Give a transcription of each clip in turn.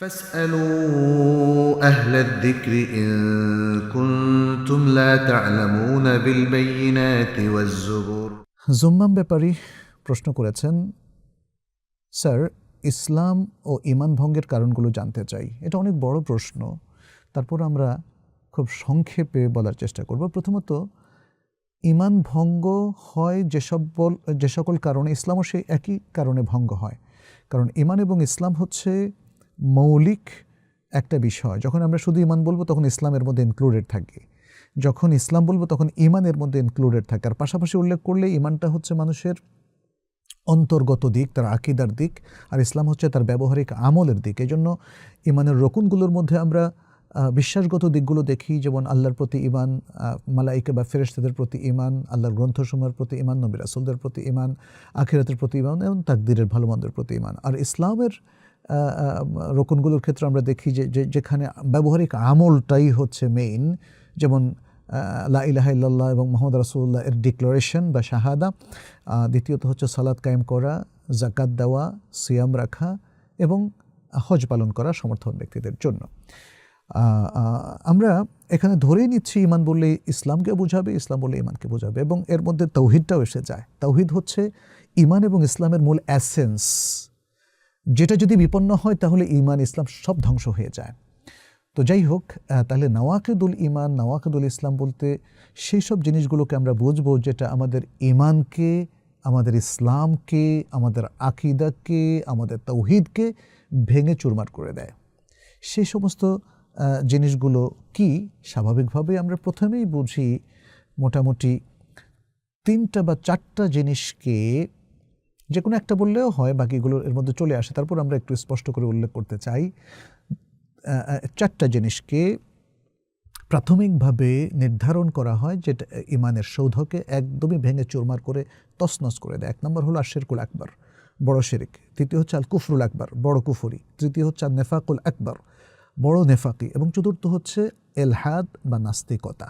فاسألوا أهل الذكر إن كنتم لا تعلمون بالبينات والزبور জুম্মাম ব্যাপারী প্রশ্ন করেছেন স্যার ইসলাম ও ইমান ভঙ্গের কারণগুলো জানতে চাই এটা অনেক বড় প্রশ্ন তারপর আমরা খুব সংক্ষেপে বলার চেষ্টা করব প্রথমত ইমান ভঙ্গ হয় যেসব বল যে সকল কারণে ইসলামও সেই একই কারণে ভঙ্গ হয় কারণ ইমান এবং ইসলাম হচ্ছে মৌলিক একটা বিষয়। যখন আমরা শুধু ইমান বলব, তখন ইসলামের মধ্যে ইনক্লুডেড থাকে। যখন ইসলাম বলব, তখন ইমানের মধ্যে ইনক্লুডেড থাকে। আর পাশাপাশি উল্লেখ করলে ইমানটা হচ্ছে মানুষের অন্তর্গত দিক, তার আকিদার দিক, আর ইসলাম হচ্ছে তার ব্যবহারিক আমলের দিক। এই জন্য ইমানের রকুনগুলোর মধ্যে আমরা বিশ্বাসগত দিকগুলো দেখি, যেমন আল্লাহর প্রতি ইমান মালাইকা বা ফেরেশতাদের প্রতি ইমান, আল্লাহর গ্রন্থসমূহের প্রতি ইমান, নবী রাসুলদের প্রতি ইমান, আখিরাতের প্রতি ইমান, এবং তাকদিরের ভালো মন্দের প্রতি ইমান। আর ইসলামের রকুনগুলোর ক্ষেত্রে আমরা দেখি যে যেখানে ব্যবহারিক আমলটাই হচ্ছে মেইন যেমন লা ইলাহা ইল্লাল্লাহ এবং মোহাম্মদ রাসুল্লাহ এর ডিক্লারেশন বা শাহাদা। দ্বিতীয়ত হচ্ছে সালাদ কায়েম করা জাকাত দেওয়া, সিয়াম রাখা এবং হজ পালন করা সমর্থন ব্যক্তিদের জন্য। আমরা এখানে ধরেই নিচ্ছি ইমান বললে ইসলামকে বোঝাবে, ইসলাম বললে ইমানকে বোঝাবে এবং এর মধ্যে তৌহিদটাও এসে যায়। তৌহিদ হচ্ছে ইমান এবং ইসলামের মূল অ্যাসেন্স যেটা যদি বিপন্ন হয়, তাহলে ইমান ইসলাম সব ধ্বংস হয়ে যায়। তো যাই হোক তাহলে নওয়াকেদুল ইমান নওয়াকেদুল ইসলাম বলতে সেই সব জিনিসগুলোকে আমরা বুঝব যেটা আমাদের ইমানকে আমাদের ইসলামকে, আমাদের আকিদাকে, আমাদের তৌহিদকে ভেঙে চুরমার করে দেয়। সেই সমস্ত জিনিসগুলো কি? স্বাভাবিকভাবে আমরা প্রথমেই বুঝি মোটামুটি তিনটা বা চারটা জিনিসকে যে কোনো একটা বললেও হয়, বাকিগুলো এর মধ্যে চলে আসে। তারপর আমরা একটু স্পষ্ট করে উল্লেখ করতে চাই। চারটা জিনিসকে প্রাথমিকভাবে নির্ধারণ করা হয় যেটা, ইমানের সৌধকে একদমই ভেঙে চুরমার করে তছনছ করে দেয়। এক নম্বর হলো আশেরকুল আকবর, বড় শেরিক। তৃতীয় হচ্ছে আল কুফরুল আকবর, বড় কুফরি। তৃতীয় হচ্ছে আল নেফাকুল আকবর, বড় নেফাকি। এবং চতুর্থ হচ্ছে এলহাদ বা নাস্তিকতা।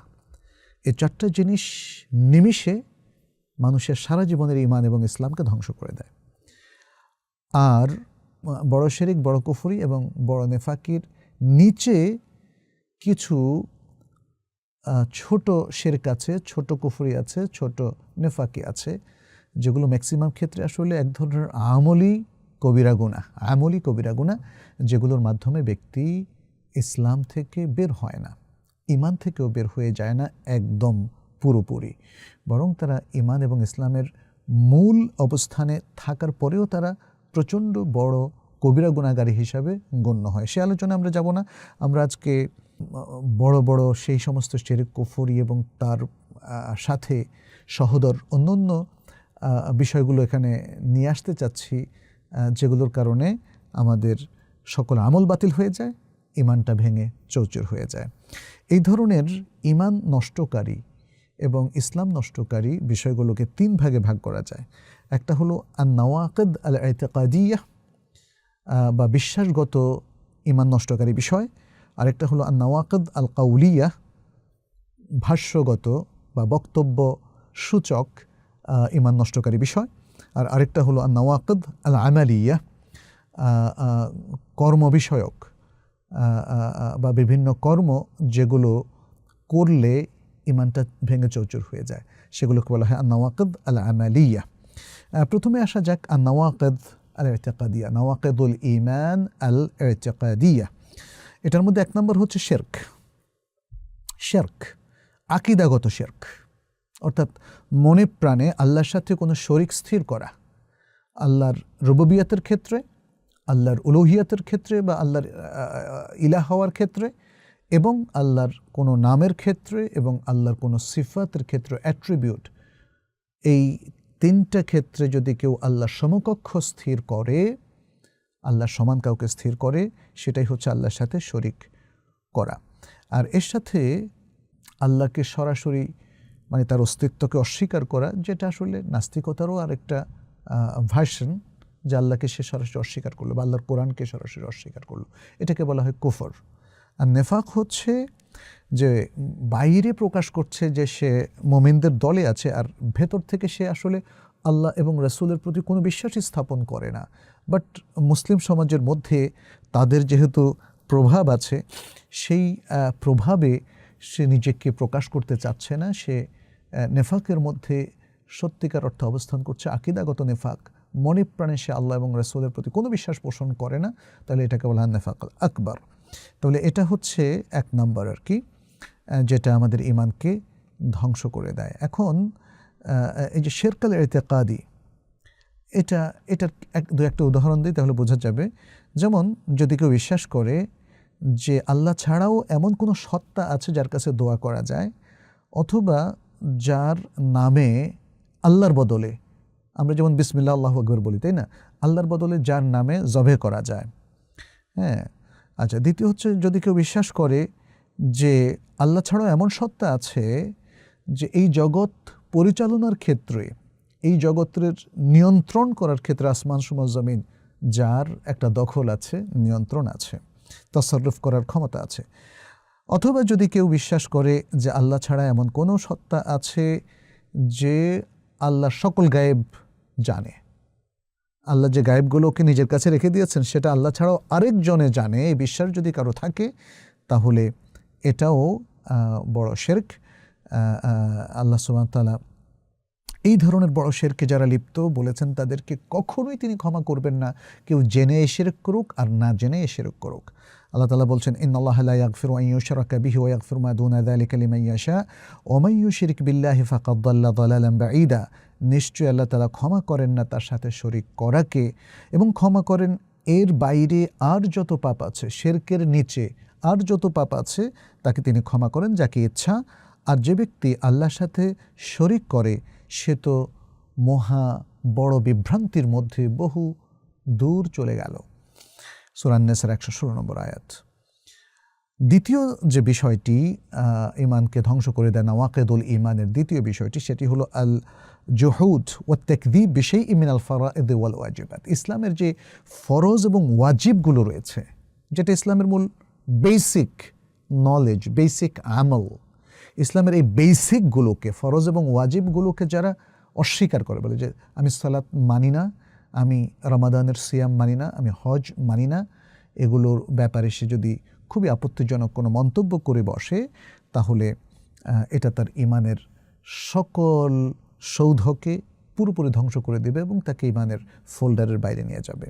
এই চারটা জিনিস নিমিষে মানুষের সারা জীবনের ইমান এবং ইসলামকে ধ্বংস করে দেয়। আর, বড় শেরিক, বড় কুফুরি এবং বড় নেফাকির নিচে কিছু ছোট শেরক আছে, ছোট কুফরি আছে, ছোট নেফাকি আছে, যেগুলো ম্যাক্সিমাম ক্ষেত্রে আসলে এক ধরনের আমলি কবিরা গুণা, আমলি কবিরা গুণা, যেগুলোর মাধ্যমে ব্যক্তি ইসলাম থেকে বের হয় না ইমান থেকেও বের হয়ে যায় না, একদম পুরোপুরি। বরং তারা ইমান এবং ইসলামের মূল অবস্থানে থাকার পরেও তারা প্রচণ্ড বড় কবিরা গুণাগারী হিসাবে গণ্য হয়। সে আলোচনা আমরা যাব না। আমরা আজকে বড় বড় সেই সমস্ত শেরিক কুফরি এবং তার সাথে সহদর অন্যান্য বিষয়গুলো এখানে নিয়ে আসতে চাচ্ছি যেগুলোর কারণে আমাদের সকল আমল বাতিল হয়ে যায় ইমানটা ভেঙে চৌচুর হয়ে যায়। এই ধরনের ইমান নষ্টকারী এবং ইসলাম নষ্টকারী বিষয়গুলোকে তিন ভাগে ভাগ করা যায়। একটা হলো আন নওয়াকেদ আল এতেকাদিয়া বা বিশ্বাসগত ইমান নষ্টকারী বিষয়। আরেকটা হলো আন নওয়াকেদ আল কাউলিয়া ভাষ্যগত বা বক্তব্য সূচক ইমান নষ্টকারী বিষয়। আর আরেকটা হলো আন নওয়াকেদ আল আমালিয়া কর্ম বিষয়ক বা বিভিন্ন কর্ম যেগুলো করলে ইমানটা ভেঙে চৌচুর হয়ে যায়। সেগুলোকে বলা হয় নওয়াকদ আল আমালিয়া প্রথমে আসা যাক আল নওয়াকদ আল এতেকাদিয়া নওয়াকেদুল ইমান আল এতেকাদিয়া এটার মধ্যে এক নম্বর হচ্ছে শেরক। শেরক, আকিদাগত শেরক। অর্থাৎ মনে প্রাণে আল্লাহর সাথে কোনো শরিক স্থির করা। আল্লাহর রুববিয়াতের ক্ষেত্রে, আল্লাহর উলুহিয়াতের ক্ষেত্রে বা আল্লাহর ইলা হওয়ার ক্ষেত্রে এবং আল্লাহর কোনো নামের ক্ষেত্রে এবং আল্লাহর কোনো সিফাতের ক্ষেত্রে অ্যাট্রিবিউট এই তিনটা ক্ষেত্রে যদি কেউ আল্লাহর সমকক্ষ স্থির করে আল্লাহ সমান কাউকে স্থির করে, সেটাই হচ্ছে আল্লাহর সাথে শরিক করা। আর এর সাথে আল্লাহকে সরাসরি মানে তার অস্তিত্বকে অস্বীকার করা, যেটা আসলে নাস্তিকতারও আরেকটা ভার্সন যে আল্লাহকে সে সরাসরি অস্বীকার করল বা আল্লাহর কোরআনকে সরাসরি অস্বীকার করল। এটাকে বলা হয় কুফর। আর নেফাক হচ্ছে যে বাইরে প্রকাশ করছে যে সে মোমিনদের দলে আছে আর ভেতর থেকে সে আসলে আল্লাহ এবং রসুলের প্রতি কোনো বিশ্বাসই স্থাপন করে না। বাট মুসলিম সমাজের মধ্যে তাদের যেহেতু প্রভাব আছে, সেই প্রভাবে সে নিজেকে প্রকাশ করতে চাচ্ছে না। সে নেফাকের মধ্যে সত্যিকার অর্থে অবস্থান করছে আকিদাগত নেফাক। মনে প্রাণে সে আল্লাহ এবং রসুলের প্রতি কোনো বিশ্বাস পোষণ করে না। তাহলে এটাকে বলা হয় নেফাক আকবর তাহলে এটা হচ্ছে এক নম্বর আর কি যেটা আমাদের ইমানকে ধ্বংস করে দেয়। এখন এই যে শেরকাল এতেকাদি, এটা, এটার এক, দু একটা উদাহরণ দিই, তাহলে বোঝা যাবে। যেমন, যদি কেউ বিশ্বাস করে যে আল্লাহ ছাড়াও এমন কোনো সত্তা আছে যার কাছে দোয়া করা যায়, অথবা যার নামে আল্লাহর বদলে, আমরা যেমন বিসমিল্লা আল্লাহ আকবর বলি, তাই না? আল্লাহর বদলে যার নামে জবে করা যায়। হ্যাঁ আচ্ছা দ্বিতীয় হচ্ছে যদি কেউ বিশ্বাস করে যে আল্লাহ ছাড়াও এমন সত্তা আছে যে এই জগৎ পরিচালনার ক্ষেত্রে, এই জগতের নিয়ন্ত্রণ করার ক্ষেত্রে আসমান সুমা জমিন যার একটা দখল আছে, নিয়ন্ত্রণ আছে, তসরফ করার ক্ষমতা আছে। অথবা যদি কেউ বিশ্বাস করে যে আল্লাহ ছাড়া এমন কোনো সত্তা আছে যে আল্লাহ সকল গায়েব জানে আল্লাহ যে গায়েবগুলোকে নিজের কাছে রেখে দিয়েছেন, সেটা আল্লাহ ছাড়াও আরেকজনে জানে, এই বিশ্বাস যদি কারও থাকে, তাহলে এটাও বড় শেরক। আল্লাহ সুবহান তাআলা এই ধরনের বড় শেরকে যারা লিপ্ত বলেছেন, তাদেরকে কখনোই তিনি ক্ষমা করবেন না। কেউ জেনে এশেরক করুক আর না জেনে এশেরক করুক। আল্লাহ তালা বলছেন ইন আল্লাহ আন ইউশরাকা বিহি ওয়া যালিকা লিমান ইয়াশা নিশ্চয়ই আল্লাহ তালা ক্ষমা করেন না তার সাথে শরিক করাকে এবং ক্ষমা করেন এর বাইরে আর যত পাপ আছে, শেরকের নিচে আর যত পাপ আছে, তাকে তিনি ক্ষমা করেন যাকে ইচ্ছা। আর যে ব্যক্তি আল্লাহর সাথে শরিক করে, সে তো মহা বড় বিভ্রান্তির মধ্যে বহু দূর চলে গেল। সুরান্নেসের একশো ষোলো নম্বর আয়াত। দ্বিতীয় যে বিষয়টি ইমানকে ধ্বংস করে দেয় নওয়াকেদুল ইমানের দ্বিতীয় বিষয়টি, সেটি হলো আল জহুদ ও তেকদিব বিষয় ইমিন আল ফারাদ ওয়াল ওয়াজিবাত। ইসলামের যে ফরজ এবং ওয়াজিবগুলো রয়েছে, যেটা ইসলামের মূল বেসিক নলেজ বেসিক আমল, ইসলামের এই বেসিকগুলোকে ফরজ এবং ওয়াজিবগুলোকে যারা অস্বীকার করে, বলে যে আমি সালাত মানি না, আমি রমাদানের সিয়াম মানি না, আমি হজ মানি না, এগুলোর ব্যাপারে সে যদি খুবই আপত্তিজনক কোনো মন্তব্য করে বসে, তাহলে এটা তার ইমানের সকল সৌধকে পুরোপুরি ধ্বংস করে দেবে এবং তাকে ইমানের ফোল্ডারের বাইরে নিয়ে যাবে।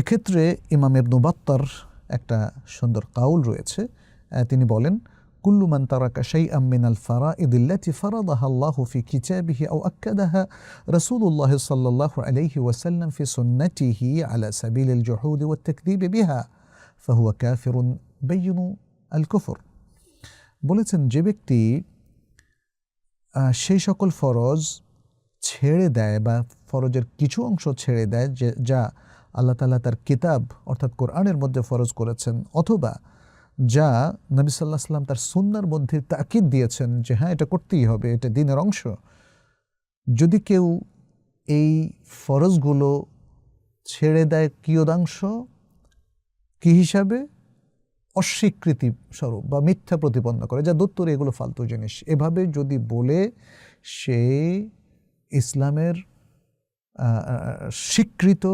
এক্ষেত্রে ইমাম এবনুবাত্তার একটা সুন্দর কাউল রয়েছে। তিনি বলেন, কুল্লু মান তারাকা শাই মিন আল ফারা ইদিল্লাতি ফারাদাহা আল্লাহু ফি কিতাবিহি আও আক্কাদাহা রাসূলুল্লাহ সাল্লাল্লাহু আলাইহি ওয়াসাল্লাম ফি সুন্নতিহি আলা সাবিল আল জুহুদ ওয়াত তাকদিব বিহা, ফাহুয়া কাফিরুন বাইয়িনু আল কুফর। বলেছেন, যে ব্যক্তি সেই সকল ফরজ ছেড়ে দেয় বা ফরজের কিছু অংশ ছেড়ে দেয় যে, যা আল্লাহ তালা তার কিতাব অর্থাৎ কোরআনের মধ্যে ফরজ করেছেন অথবা যা নবী সাল্লাহ সাল্লাম তার সুন্নার মধ্যে তাকিদ দিয়েছেন যে হ্যাঁ এটা করতেই হবে, এটা দিনের অংশ। যদি কেউ এই ফরজগুলো ছেড়ে দেয় কিয়দাংশ কি হিসাবে? অস্বীকৃতি স্বরূপ বা মিথ্যা প্রতিপন্ন করে, যা দত্তর এগুলো ফালতু জিনিস। এভাবে যদি বলে সে ইসলামের স্বীকৃত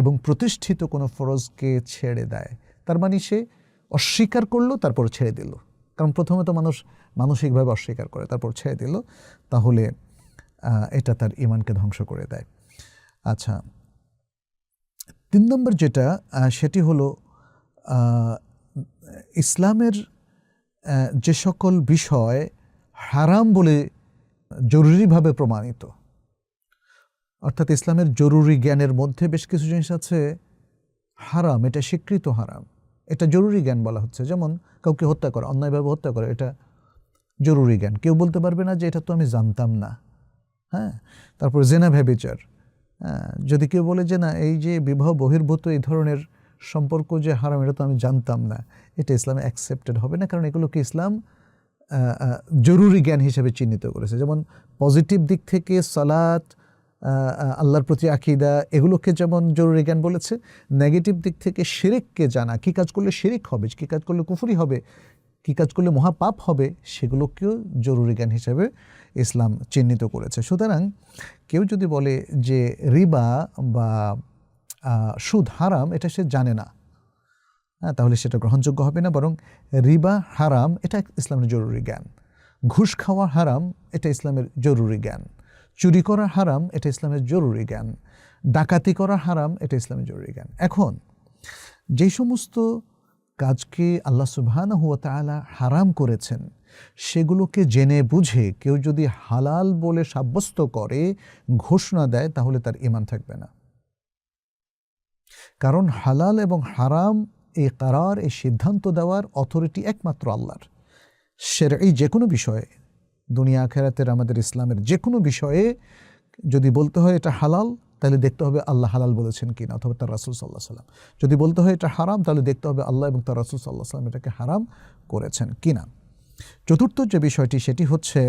এবং প্রতিষ্ঠিত কোনো ফরজকে ছেড়ে দেয়, তার মানে সে অস্বীকার করল, তারপর ছেড়ে দিল। কারণ প্রথমে তো মানুষ মানসিকভাবে অস্বীকার করে, তারপর ছেড়ে দিল, তাহলে এটা তার ইমানকে ধ্বংস করে দেয়। আচ্ছা তিন নম্বর যেটা সেটি হলো ইসলামের যে সকল বিষয় হারাম বলে জরুরিভাবে প্রমাণিত। অর্থাৎ ইসলামের জরুরি জ্ঞানের মধ্যে বেশ কিছু জিনিস আছে, হারাম, এটা স্বীকৃত হারাম। এটা জরুরি জ্ঞান বলা হচ্ছে। যেমন কাউকে হত্যা করা, অন্যায়ভাবে হত্যা করা, এটা জরুরি জ্ঞান। কেউ বলতে পারবে না যে এটা তো আমি জানতাম না। হ্যাঁ? তারপর জেনা ভ্যাবিচার হ্যাঁ? যদি কেউ বলে যে না, এই যে বিবাহ বহির্ভূত এই ধরনের সম্পর্ক যে হারাম, এটা তো আমি জানতাম না। এটা ইসলামে অ্যাকসেপ্টেড হবে না, কারণ এগুলোকে ইসলাম জরুরি জ্ঞান হিসেবে চিহ্নিত করেছে। যেমন পজিটিভ দিক থেকে সালাত আল্লাহর প্রতি আকিদা, এগুলোকে যেমন জরুরি জ্ঞান বলেছে নেগেটিভ দিক থেকে শিরিককে জানা, কী কাজ করলে শিরিক হবে, কী কাজ করলে কুফুরি হবে, কী কাজ করলে মহাপাপ হবে, সেগুলোকেও জরুরি জ্ঞান হিসেবে ইসলাম চিহ্নিত করেছে। সুতরাং কেউ যদি বলে যে রিবা বা সুদ হারাম, এটা সে জানে না। হ্যাঁ তাহলে সেটা গ্রহণযোগ্য হবে না, বরং রিবা হারাম, এটা ইসলামের জরুরি জ্ঞান। ঘুষ খাওয়া হারাম, এটা ইসলামের জরুরি জ্ঞান। চুরি করা হারাম, এটা ইসলামের জরুরি জ্ঞান। ডাকাতি করা হারাম, এটা ইসলামের জরুরি জ্ঞান। এখন, যে সমস্ত কাজকে আল্লাহ সুবহানাহু হুয়া তাআলা হারাম করেছেন, সেগুলোকে জেনে বুঝে কেউ যদি হালাল বলে সাব্যস্ত করে, ঘোষণা দেয়, তাহলে তার ইমান থাকবে না। কারণ হালাল এবং হারাম এই কারার এই সিদ্ধান্ত দেওয়ার অথরিটি একমাত্র আল্লাহর। সের এই যে কোনো বিষয়ে, দুনিয়া আখেরাতের আমাদের ইসলামের যে কোনো বিষয়ে যদি বলতে হয় এটা হালাল, তাহলে দেখতে হবে আল্লাহ হালাল বলেছেন কিনা অথবা তার রাসুল সাল্লাহ সাল্লাম যদি বলতে হয় এটা হারাম, তাহলে দেখতে হবে আল্লাহ এবং তার রাসুল সাল্লাহ সাল্লাম এটাকে হারাম করেছেন কিনা। চতুর্থ যে বিষয়টি, সেটি হচ্ছে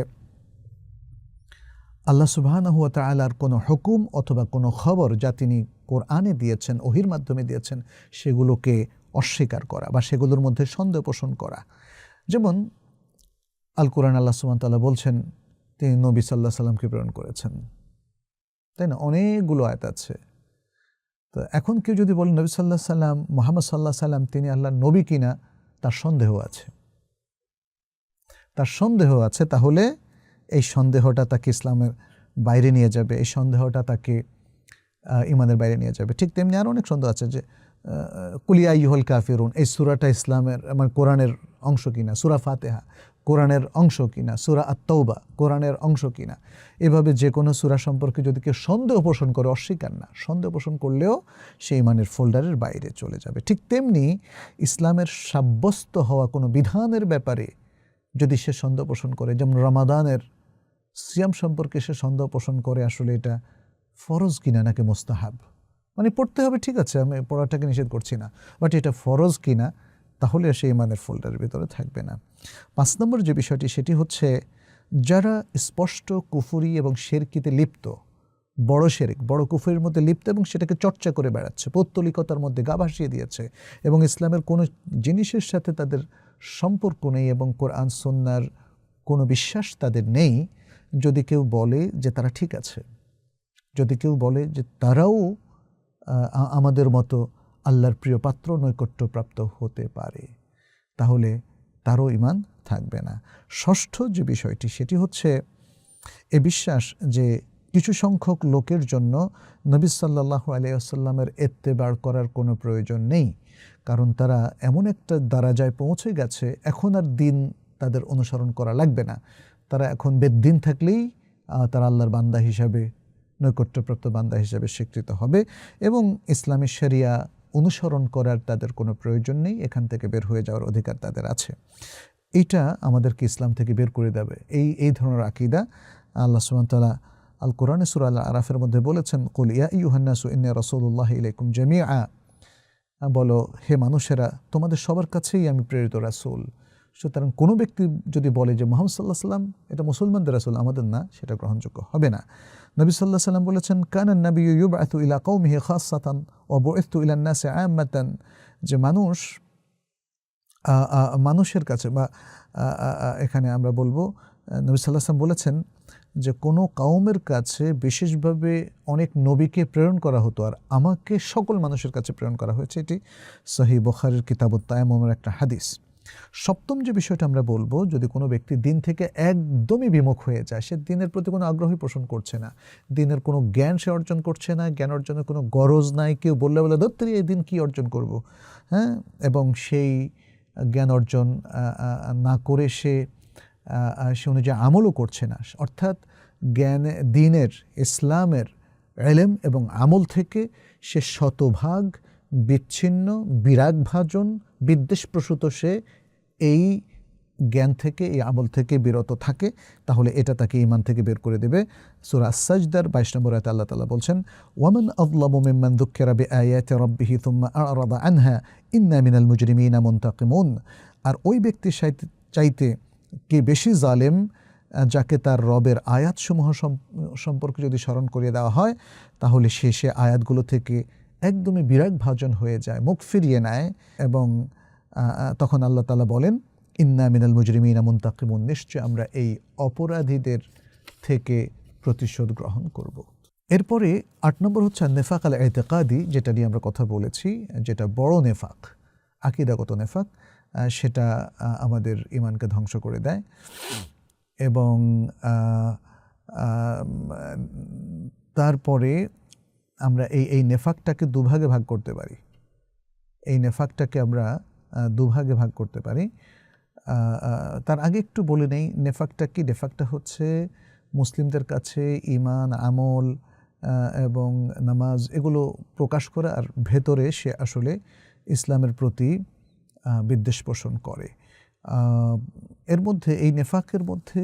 আল্লাহ সুবাহানহু তালার কোনো হুকুম অথবা কোনো খবর যা তিনি কোরআনে দিয়েছেন, ওহির মাধ্যমে দিয়েছেন, সেগুলোকে অস্বীকার করা বা সেগুলোর মধ্যে সন্দেহ পোষণ করা। যেমন আল কোরআন আল্লাহ সুবান তাল্লাহ বলছেন, তিনি নবী সাল্লাহ সাল্লামকে প্রেরণ করেছেন। তাই না? অনেকগুলো আয়াত আছে। তো এখন কেউ যদি বলেন নবী সাল্লাহ সাল্লাম মোহাম্মদ সাল্লাহ সাল্লাম তিনি আল্লাহ নবী কিনা, তার সন্দেহ আছে। তার সন্দেহ আছে, তাহলে এই সন্দেহটা তাকে ইসলামের বাইরে নিয়ে যাবে, এই সন্দেহটা তাকে ইমানের বাইরে নিয়ে যাবে। ঠিক তেমনি আরও অনেক সন্দেহ আছে যে কুলিয়া ইহল কাফিরুন, এই সুরাটা ইসলামের মানে কোরআনের অংশ কিনা? সুরা ফাতেহা, কোরআনের অংশ কিনা? সুরা আত্মৌবা কোরআনের অংশ কিনা? এভাবে যে কোনো সুরা সম্পর্কে যদি কেউ সন্দেহ পোষণ করে, অস্বীকার না, সন্দেহ পোষণ করলেও সেই ইমানের ফোল্ডারের বাইরে চলে যাবে। ঠিক তেমনি ইসলামের সাব্যস্ত হওয়া কোনো বিধানের ব্যাপারে যদি সে সন্দেহ পোষণ করে, যেমন রমাদানের সিয়াম সম্পর্কে সে সন্দেহ পোষণ করে আসলে এটা ফরজ কিনা নাকি মোস্তাহাব? মানে পড়তে হবে, ঠিক আছে, আমি পড়াটাকে নিষেধ করছি না। বাট এটা ফরজ কিনা, তাহলে সে ইমানের ফোল্ডারের ভিতরে থাকবে না। পাঁচ নম্বর যে বিষয়টি, সেটি হচ্ছে যারা স্পষ্ট কুফুরি এবং শেরকিতে লিপ্ত, বড় শেরিক, বড় কুফুরির মধ্যে লিপ্ত এবং সেটাকে চর্চা করে বেড়াচ্ছে, পৌত্তলিকতার মধ্যে গা ভাসিয়ে দিয়েছে এবং ইসলামের কোনো জিনিসের সাথে তাদের সম্পর্ক নেই এবং কোরআন সন্ন্যার কোনো বিশ্বাস তাদের নেই যদি কেউ বলে যে তারা ঠিক আছে, যদি কেউ বলে যে তারাও আমাদের মতো আল্লাহর প্রিয় পাত্র নৈকট্যপ্রাপ্ত হতে পারে, তাহলে তারও ইমান থাকবে না। ষষ্ঠ যে বিষয়টি, সেটি হচ্ছে এ বিশ্বাস যে কিছু সংখ্যক লোকের জন্য নবী সাল্লাহ আলিয়াসাল্লামের এত্তেবার করার কোনো প্রয়োজন নেই, কারণ তারা এমন একটা দারাজায় পৌঁছে গেছে, এখন আর দিন তাদের অনুসরণ করা লাগবে না। তারা এখন বেদ্দিন থাকলেই তারা আল্লাহর বান্দা হিসাবে, নৈকট্যপ্রাপ্ত বান্দা হিসাবে স্বীকৃত হবে এবং ইসলামী শরিয়া অনুসরণ করার তাদের কোনো প্রয়োজন নেই, এখান থেকে বের হয়ে যাওয়ার অধিকার তাদের আছে। এইটা আমাদেরকে ইসলাম থেকে বের করে দেবে। এই এই ধরনের আকিদা আল্লাহ তাআলা আল কোরআনে সূরা আল আরাফের মধ্যে বলেছেন, কুল ইয়া ইউহান্নাসু ইন্নী রাসূলুল্লাহ ইলাইকুম জামিআ। বলো, হে মানুষেরা, তোমাদের সবার কাছেই আমি প্রেরিত রাসূল। সুতরাং কোনো ব্যক্তি যদি বলে যে মোহাম্মদ সাল্লাহ সাল্লাম এটা মুসলমানদের রাসূল, আমাদের না, সেটা গ্রহণযোগ্য হবে না। নবী সাল্লাহ সাল্লাম বলেছেন কানান নবী ইউবআতু ইলা কওমিহি খাসাতান ওয়া বুইথু ইলা নাসি আম্মাতান যে মানুষ মানুষের কাছে, বা এখানে আমরা বলব নবী সাল্লাহ সাল্লাম বলেছেন যে কোনো কাউমের কাছে বিশেষভাবে অনেক নবীকে প্রেরণ করা হতো, আর আমাকে সকল মানুষের কাছে প্রেরণ করা হয়েছে। এটি সহি বখারের কিতাবত তায়ামের একটা হাদিস। সপ্তম যে বিষয়টা আমরা বলব, যদি কোনো ব্যক্তি দিন থেকে একদমই বিমুখ হয়ে যায়, সে দিনের প্রতি কোনো আগ্রহী পোষণ করছে না। দিনের কোনো জ্ঞান সে অর্জন করছে না, জ্ঞান অর্জনের কোনো গরজ নাই, কেউ বললে বলে দত্তরি এই দিন কী অর্জন করব? হ্যাঁ? এবং সেই জ্ঞান অর্জন না করে সে সে অনুযায়ী আমলও করছে না। অর্থাৎ জ্ঞান, দিনের, ইসলামের এলেম এবং আমল থেকে সে শতভাগ বিচ্ছিন্ন, বিরাগভাজন, বিদ্বেষপ্রসূত সে এই জ্ঞান থেকে, এই আমল থেকে বিরত থাকে, তাহলে এটা তাকে ইমান থেকে বের করে দেবে। সুরা সাজদার বাইশ নম্বর আয়তে আল্লাহ তালা বলছেন, ওয়ামান আযলামু মিম্মান যুক্কিরা বিআয়াতি রাব্বিহি থুম্মা আ'রাদা আনহা, ইন্না মিনাল মুজরিমিনা মুনতাকিমুন। আর ওই ব্যক্তির চাইতে কে বেশি জালেম যাকে তার রবের আয়াতসমূহ সম- সম্পর্কে যদি স্মরণ করিয়ে দেওয়া হয়, তাহলে সে সে আয়াতগুলো থেকে একদমই বিরাগ ভাজন হয়ে যায়, মুখ ফিরিয়ে নেয় এবং তখন আল্লাহ তালা বলেন, ইন্না মিনাল মুজরিমিনা মুন্তাকিমুন নিশ্চয় আমরা এই অপরাধীদের থেকে প্রতিশোধ গ্রহণ করব। এরপরে আট নম্বর হচ্ছে নেফাক আল এতেকাদি যেটা নিয়ে আমরা কথা বলেছি, যেটা বড় নেফাক, আকিদাগত নেফাক সেটা আমাদের ইমানকে ধ্বংস করে দেয়। এবং তারপরে আমরা এই এই নেফাকটাকে দুভাগে ভাগ করতে পারি। এই নেফাকটাকে আমরা দুভাগে ভাগ করতে পারি। তার আগে একটু বলে নেই, নেফাকটা কি? নেফাকটা হচ্ছে মুসলিমদের কাছে ইমান আমল এবং নামাজ এগুলো প্রকাশ করা আর ভেতরে সে আসলে ইসলামের প্রতি বিদ্বেষ পোষণ করে। এর মধ্যে, এই নেফাকের মধ্যে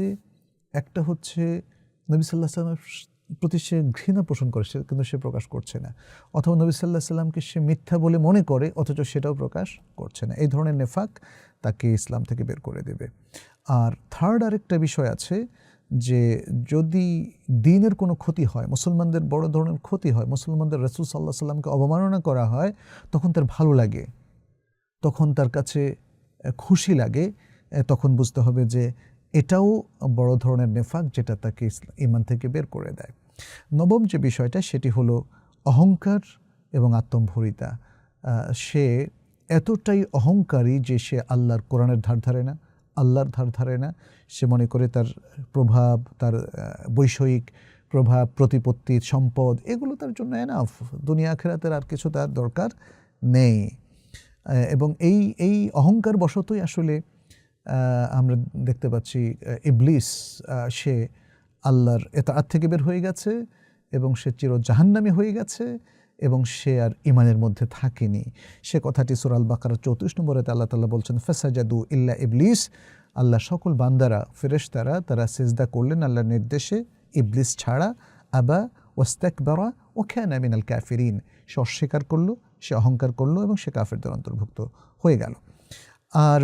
একটা হচ্ছে নবী সাল্লাহ সাল্লামের প্রতি সে ঘৃণা পোষণ করে, সে কিন্তু সে প্রকাশ করছে না। অথবা নবী সাল্লাহ সাল্লামকে সে মিথ্যা বলে মনে করে, অথচ সেটাও প্রকাশ করছে না। এই ধরনের নেফাক তাকে ইসলাম থেকে বের করে দেবে। আর থার্ড আরেকটা বিষয় আছে যে যদি দিনের কোনো ক্ষতি হয়, মুসলমানদের বড় ধরনের ক্ষতি হয়, মুসলমানদের রসুল সাল্লাহ সাল্লামকে অবমাননা করা হয়, তখন তার ভালো লাগে। তখন তার কাছে খুশি লাগে। তখন বুঝতে হবে যে এটাও বড় ধরনের নেফাক যেটা তাকে ইমান থেকে বের করে দেয়। নবম যে বিষয়টা, সেটি হলো অহংকার এবং আত্মম্ভরিতা। সে এতটাই অহংকারী যে সে আল্লাহর কোরআনের ধার ধারে না, আল্লাহর ধার ধারে না। সে মনে করে তার প্রভাব, তার বৈষয়িক প্রভাব, প্রতিপত্তি, সম্পদ, এগুলো তার জন্য এনাফ দুনিয়া খেরাতের আর কিছু তার দরকার নেই। এবং এই এই অহংকার বশতই আসলে আমরা দেখতে পাচ্ছি ইবলিস সে আল্লাহর এতার থেকে বের হয়ে গেছে এবং সে চির জাহান্নামী হয়ে গেছে এবং সে আর ইমানের মধ্যে থাকেনি। সে কথাটি সুরাল বাকার চৌত্রিশ নম্বরেতে আল্লাহ তাল্লাহ বলছেন, ফেসাজাদু ইল্লা ইবলিস। আল্লাহ সকল বান্দারা, ফেরেশতারা, তারা সেজদা করলেন আল্লাহর নির্দেশে, ইবলিস ছাড়া, আবা ওস্তাকবারা ও খ্যান আমিনাল ক্যাফিরিন সে অস্বীকার করল, সে অহংকার করল এবং সে কাফেরদের অন্তর্ভুক্ত হয়ে গেল। আর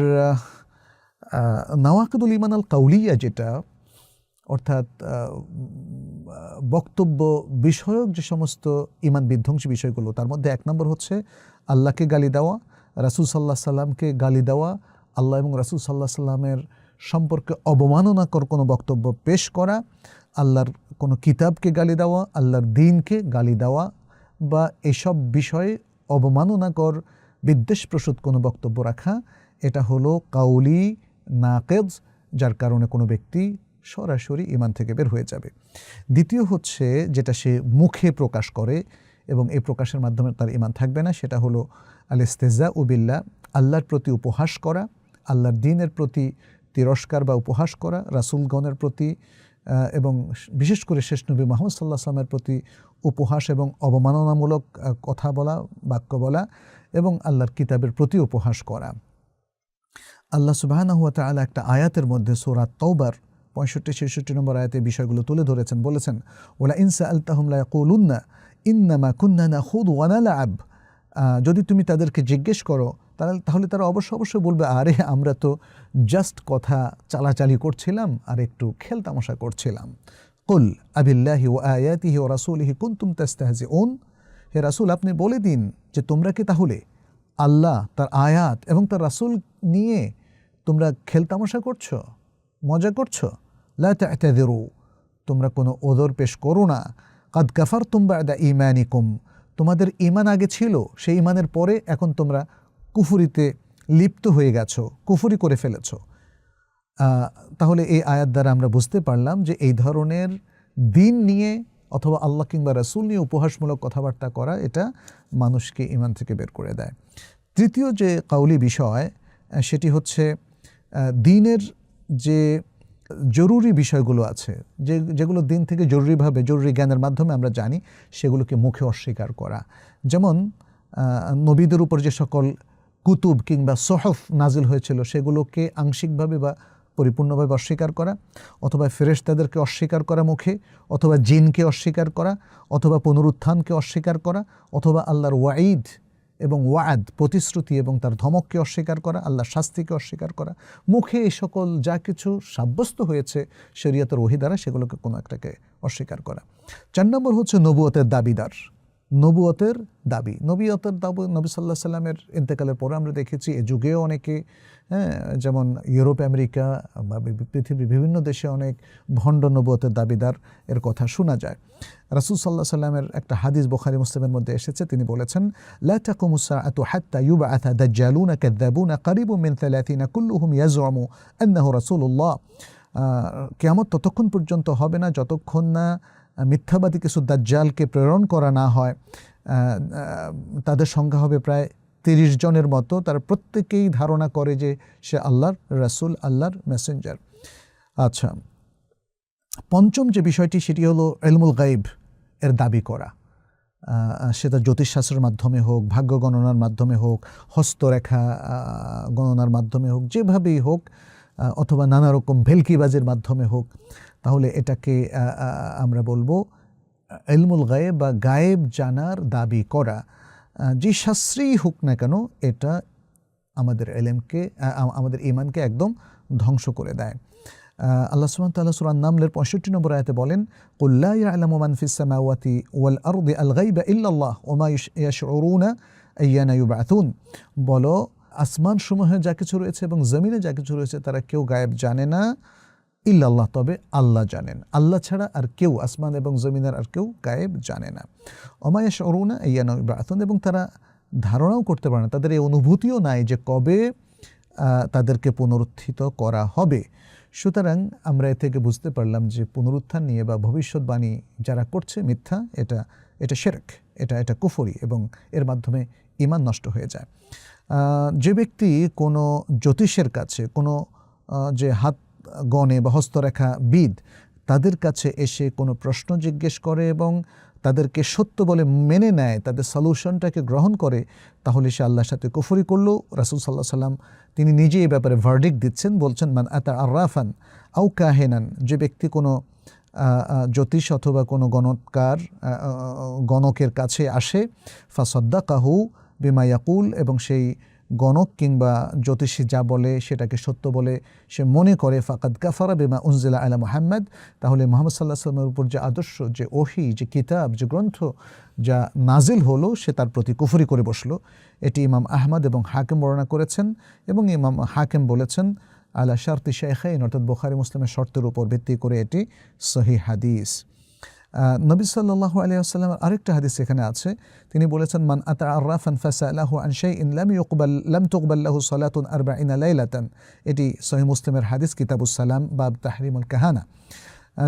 নওয়াকিদুল ইমান আল কাউলিয়া যেটা অর্থাৎ বক্তব্য বিষয়ক যে সমস্ত ইমান বিধ্বংসী বিষয়গুলো, তার মধ্যে এক নম্বর হচ্ছে আল্লাহকে গালি দেওয়া, রাসুল সাল্লাহ সাল্লামকে গালি দেওয়া, আল্লাহ এবং রাসুল সাল্লাহ সাল্লামের সম্পর্কে অবমাননাকর কোনো বক্তব্য পেশ করা, আল্লাহর কোনো কিতাবকে গালি দেওয়া, আল্লাহর দিনকে গালি দেওয়া বা এসব বিষয়ে অবমাননাকর, বিদ্বেষপ্রসূত কোনো বক্তব্য রাখা, এটা হলো কাউলি নাকেজ, যার কারণে কোনো ব্যক্তি সরাসরি ইমান থেকে বের হয়ে যাবে। দ্বিতীয় হচ্ছে যেটা সে মুখে প্রকাশ করে এবং এই প্রকাশের মাধ্যমে তার ইমান থাকবে না, সেটা হলো আল ইস্তেজা উবিল্লা আল্লাহর প্রতি উপহাস করা, আল্লাহর দিনের প্রতি তিরস্কার বা উপহাস করা, রাসুলগণের প্রতি এবং বিশেষ করে শেষ নবী মোহাম্মদ সাল্লাহ আসলামের প্রতি উপহাস এবং অবমাননামূলক কথা বলা, বাক্য বলা এবং আল্লাহর কিতাবের প্রতি উপহাস করা। আল্লাহ সুবাহানা হুয়া তাআলা একটা আয়াতের মধ্যে সোরাত তৌবার পঁয়ষট্টি, ছেষট্টি নম্বর আয়াতে বিষয়গুলো তুলে ধরেছেন, বলেছেন, ওলা ইনসা আলতাহমলা কৌলুন্না ইন্নামা কুন্না না খুদ ওয়ানালা আব যদি তুমি তাদেরকে জিজ্ঞেস করো তাহলে তাহলে তারা অবশ্য, অবশ্যই বলবে, আরে, আমরা তো জাস্ট কথা চালাচালি করছিলাম আর একটু খেল তামাশা করছিলাম। কুল, আবিল্লাহি ও আয়াতিহি ও রাসুলিহি কুন্তুম তাস্তাহজি ওন হে রাসুল, আপনি বলে দিন যে তোমরা কি তাহলে আল্লাহ, তার আয়াত এবং তার রাসুল নিয়ে তোমরা খেলতামশা করছ, মজা করছ? লা তোমরা কোনো ওদর পেশ করো না। কাদ কাফার তুমবা দা তোমাদের ইমান আগে ছিল, সেই ইমানের পরে এখন তোমরা কুফুরিতে লিপ্ত হয়ে গেছো, কুফুরি করে ফেলেছো। তাহলে এই আয়াত দ্বারা আমরা বুঝতে পারলাম যে এই ধরনের দিন নিয়ে অথবা আল্লাহ কিংবা রাসুল নিয়ে উপহাসমূলক কথাবার্তা করা এটা মানুষকে ইমান থেকে বের করে দেয়। তৃতীয় যে কাউলি বিষয়, সেটি হচ্ছে দিনের যে জরুরি বিষয়গুলো আছে, যে, যেগুলো দিন থেকে জরুরিভাবে, জরুরি জ্ঞানের মাধ্যমে আমরা জানি, সেগুলোকে মুখে অস্বীকার করা। যেমন নবীদের উপর যে সকল কুতুব কিংবা সহফ নাজিল হয়েছিল, সেগুলোকে আংশিকভাবে বা পরিপূর্ণভাবে অস্বীকার করা, অথবা ফেরেশতাদেরকে অস্বীকার করা মুখে, অথবা জিনকে অস্বীকার করা, অথবা পুনরুত্থানকে অস্বীকার করা, অথবা আল্লাহর ওয়াঈদ এবং ওয়াদ, প্রতিশ্রুতি এবং তার ধমককে অস্বীকার করা আল্লাহ শাস্তিকে অস্বীকার করা, মুখে এই সকল যা কিছু সাব্যস্ত হয়েছে শরীয়তের ওহি দ্বারা সেগুলোকে কোনো একটাকে অস্বীকার করা। চার নম্বর হচ্ছে নবুয়তের দাবিদার। নবুয়তের দাবি। নবীয়তের দাবি নবী সাল্লাহ সাল্লামের ইন্তেকালের পরে আমরা দেখেছি, এ যুগেও অনেকে হ্যাঁ যেমন ইউরোপ, আমেরিকা বা পৃথিবীর বিভিন্ন দেশে অনেক ভণ্ড নবুয়তের দাবিদার এর কথা শোনা যায়। রাসুল সাল্লাহ সাল্লামের একটা হাদিস বোখারি, মুসলিমের মধ্যে এসেছে, তিনি বলেছেন, লা তাকুমু সাআতু হাত্তা ইউবআথা দাজ্জালুনা কাযাবুনা কারিবুম 30 কুল্লুহুম ইয়াজউমু আন্নাহু রাসূলুল্লাহ। কেয়ামত ততক্ষণ পর্যন্ত হবে না, যতক্ষণ না মিথ্যাবাদী কিছু দাজ্জালকে প্রেরণ করা না হয় তাদের সংখ্যা হবে প্রায় তিরিশ জনের মতো। তারা প্রত্যেকেই ধারণা করে যে সে আল্লাহর রাসূল, আল্লাহর মেসেঞ্জার। আচ্ছা পঞ্চম যে বিষয়টি, সেটি হলো এলমুল গাইব এর দাবি করা। সেটা জ্যোতিষশাস্ত্রের মাধ্যমে হোক, ভাগ্য গণনার মাধ্যমে হোক, হস্তরেখা গণনার মাধ্যমে হোক, যেভাবেই হোক অথবা নানা রকম ভেলকিবাজের মাধ্যমে হোক তাহলে এটাকে আমরা বলব এলমুল গায়েব বা গায়েব জানার দাবি করা। যে শাস্ত্রেই হোক না কেন, এটা আমাদের এলেমকে আমাদের ইমানকে একদম ধ্বংস করে দেয়। আল্লাহ সুবহান তাআলা সূরা নামলের 65 নম্বর আয়াতে বলেন, কুল লা ইয়ালামু ফিস সামাওয়াতি ওয়াল আরদি আল ইল্লাল্লাহ ওয়া মা ইয়াশ- ইয়াশউরুনা বলো আসমান সমূহে যা কিছু রয়েছে এবং জমিনে যা কিছু রয়েছে, তারা কেউ গায়েব জানে না। ইল্লাল্লাহ, তবে আল্লাহ জানেন। আল্লাহ ছাড়া আর কেউ আসমান এবং জমিনের আর কেউ গায়েব জানে না। অমায়াস অরুণা ইয়ান ইব্রাহন এবং তারা ধারণাও করতে পারে না। তাদের এই অনুভূতিও নাই যে কবে তাদেরকে পুনরুত্থিত করা হবে। সুতরাং আমরা এ থেকে বুঝতে পারলাম যে পুনরুত্থান নিয়ে বা ভবিষ্যৎবাণী যারা করছে মিথ্যা, এটা এটা শেরক, এটা এটা কুফরি, এবং এর মাধ্যমে ইমান নষ্ট হয়ে যায়। যে ব্যক্তি কোনো জ্যোতিষের কাছে, কোনো যে হাত গণে বা হস্তরেখা বিদ তাদের কাছে এসে কোনো প্রশ্ন জিজ্ঞেস করে এবং তাদেরকে সত্য বলে মেনে নেয়, তাদের সলিউশনটাকে গ্রহণ করে, তাহলে সে আল্লাহর সাথে কুফরি করল। রাসুল সাল্লাহ সাল্লাম তিনি নিজে এই ব্যাপারে ভার্ডিক দিচ্ছেন, বলছেন, মান আতা আর্রাফান আউ কাহেনান যে ব্যক্তি কোনো জ্যোতিষ অথবা কোনো গণৎকার গণকের কাছে আসে ফাসদ্দা কাহু বিমা ইয়াকুল এবং সেই গণক কিংবা জ্যোতিষী যা বলে সেটাকে সত্য বলে সে মনে করে, ফাকাদ কাফারা বিমা উনজিলা আলা মুহাম্মদ। তাহলে মোহাম্মদ সাল্লাহ সাল্লামের উপর যে আদর্শ, যে ওহি, যে কিতাব, যে গ্রন্থ যা নাজিল হলো, সে তার প্রতি কুফরি করে বসল। এটি ইমাম আহমদ এবং হাকিম বর্ণনা করেছেন এবং ইমাম হাকিম বলেছেন, আলা শার্তি শেখাইন অর্থাৎ বোখারি মুসলিমের শর্তের উপর ভিত্তি করে এটি সহি হাদিস। নবী সাল্লাল্লাহু আলাইহি ওয়াসাল্লামের আরেকটা হাদিস এখানে আছে। তিনি বলেছেন, মান আতা আররাফান ফাসালাহু আন শাইইন লাম ইউকবাল, লাম তুকবাল লাহু সালাতুন আরবাঈনা লাইলাতান। এটি সহিহ মুসলিমের হাদিস, কিতাবুস সালাম, বাব তাহরিমুল কাহানা।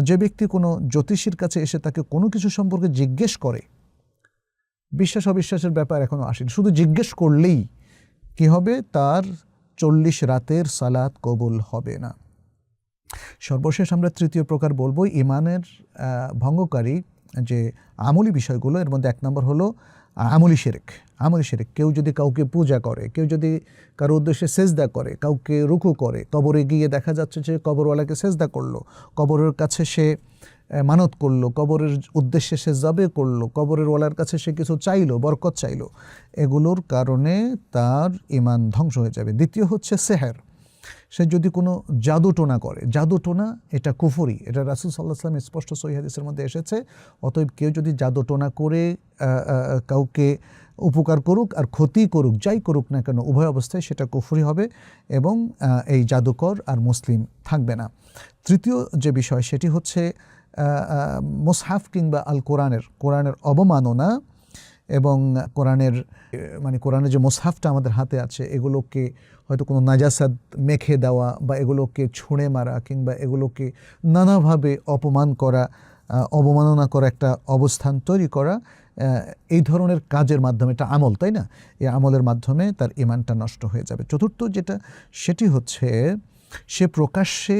যে ব্যক্তি কোনো জ্যোতিষীর কাছে এসে তাকে কোনো কিছু সম্পর্কে জিজ্ঞেস করে, বিশ্বাস অবিশ্বাসের ব্যাপার এখনও আসেনি। শুধু জিজ্ঞেস করলেই কি হবে? তার চল্লিশ রাতের সালাত কবুল হবে না। সর্বশেষ আমরা তৃতীয় প্রকার বলব ইমানের ভঙ্গকারী যে আমলি বিষয়গুলো, এর মধ্যে এক নম্বর হলো আমলি শেরেক। আমলি শেরেক, কেউ যদি কাউকে পূজা করে, কেউ যদি কারও উদ্দেশ্যে সেজদা করে, কাউকে রুকু করে, কবরে গিয়ে দেখা যাচ্ছে যে কবরওয়ালাকে সেজদা করল, কবরের কাছে সে মানত করল, কবরের উদ্দেশ্যে সে জবে করল, কবরের ওয়ালার কাছে সে কিছু চাইলো, বরকত চাইলো, এগুলোর কারণে তার ইমান ধ্বংস হয়ে যাবে। দ্বিতীয় হচ্ছে সেহের। সে যদি কোনো জাদু টোনা করে জাদু টোনা এটা কুফরি এটা রাসুল সাল্লাহ সাল্লাম স্পষ্ট সহি হাদিসের মধ্যে এসেছে অতএব কেউ যদি জাদু টোনা করে কাউকে উপকার করুক আর ক্ষতি করুক যাই করুক না কেন উভয় অবস্থায় সেটা কুফরি হবে এবং এই জাদুকর আর মুসলিম থাকবে না। তৃতীয় যে বিষয় সেটি হচ্ছে আহ, কিংবা আল কোরআনের কোরআনের অবমাননা এবং কোরআনের মানে কোরআনের যে মোসাফটা আমাদের হাতে আছে, এগুলোকে হয়তো কোনো নাজাসাদ মেখে দেওয়া বা এগুলোকে ছুঁড়ে মারা কিংবা এগুলোকে নানাভাবে অপমান করা অবমাননা করা একটা অবস্থান তৈরি করা এই ধরনের কাজের মাধ্যমে, এটা আমল, তাই না? এই আমলের মাধ্যমে তার ইমানটা নষ্ট হয়ে যাবে। চতুর্থ যেটা, সেটি হচ্ছে সে প্রকাশ্যে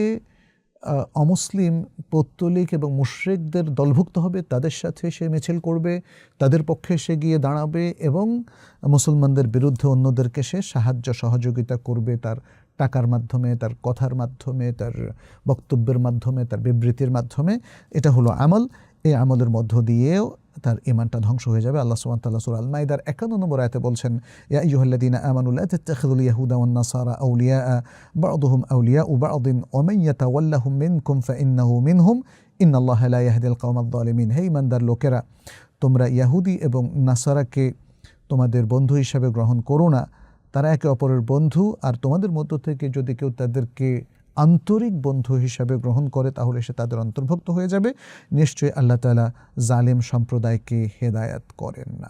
অমুসলিম, পৌত্তলিক এবং মুশ্রিকদের দলভুক্ত হবে, তাদের সাথে সে মিছিল করবে, তাদের পক্ষে সে গিয়ে দাঁড়াবে এবং মুসলমানদের বিরুদ্ধে অন্যদেরকে সে সাহায্য, সহযোগিতা করবে তার টাকার মাধ্যমে, তার কথার মাধ্যমে, তার বক্তব্যের মাধ্যমে, তার বিবৃতির মাধ্যমে। এটা হলো আমল। এই আমলের মধ্য দিয়েও তার ইমানটা ধ্বংস হয়ে যাবে। আল্লাহ ওয়া তাআলা সূরা আল মাইদার 51 নম্বর আয়াতে বলছেন, ইয়া আইয়ুহাল্লাযীনা আমানু লা তাত্তাখিযুল ইয়াহুদা ওয়ান নাসারা আউলিয়া বা'দুহুম আউলিয়াউ বা'দিন, ওয়া মান ইয়াতাওয়াল্লাহুম মিনকুম ফাইন্নাহু মিনহুম, ইন্নাল্লাহা লা ইয়াহদিল কওমাদ যালিমিন হে ইমানদার লোকেরা, তোমরা ইয়াহুদি এবং নাসারাকে তোমাদের বন্ধু হিসাবে গ্রহণ করো না। তারা একে অপরের বন্ধু, আর তোমাদের মধ্য থেকে যদি কেউ তাদেরকে আন্তরিক বন্ধু হিসাবে গ্রহণ করে, তাহলে সে তাদের অন্তর্ভুক্ত হয়ে যাবে। নিশ্চয়ই আল্লাহ তালা জালেম সম্প্রদায়কে হেদায়াত করেন না।